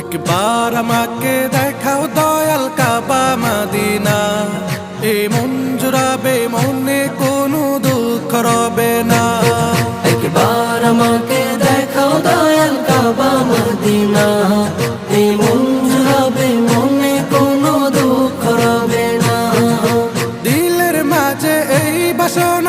একবার আমাকে দেখাও দয়াল কাবা মাদিনা। এ মন জুড়াবে, মনে কোনো দুঃখ রবে না। একবার আমাকে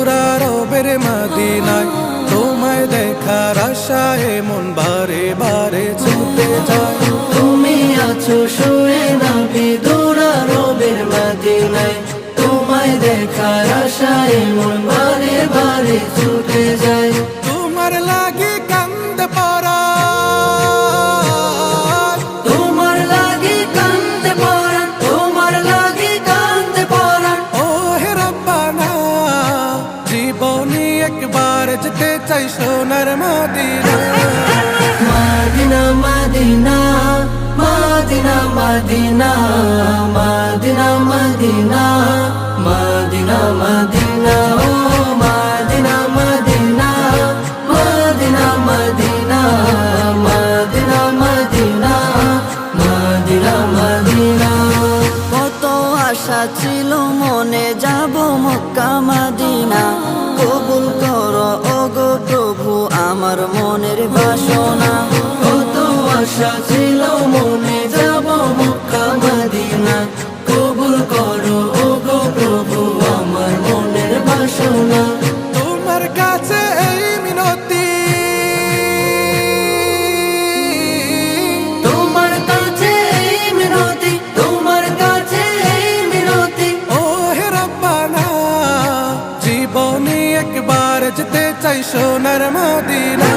নাবি দৌড়ারবের মদিনায়, তোমায় দেখার আশায় মন বারে বারে ছুটে যায়। তুমি আছো শুয়ে নাবি দূরা রবের মদিনায়, তোমায় দেখার আশায় মন বারে বারে ছুটে যায়। একবার যেতে চাই সোনার Medina Medina Medina Medina Medina Medina Medina Medina Medina ও Medina Medina Medina Medina Medina Medina Medina Medina কত আশা ছিল মনে যাব মক্কা মদিনা আশা ছিল মনে যাব মক্কা মদিনা। কবুল করো ওগো প্রভু আমার মনের বাসনা। তোমার কাছে এই মিনতি। তোমার কাছে এই মিনতি তোমার কাছে এই মিনতি। ও হে রব্বানা জীবনী একবার যেতে চাই সোনার মদিনা।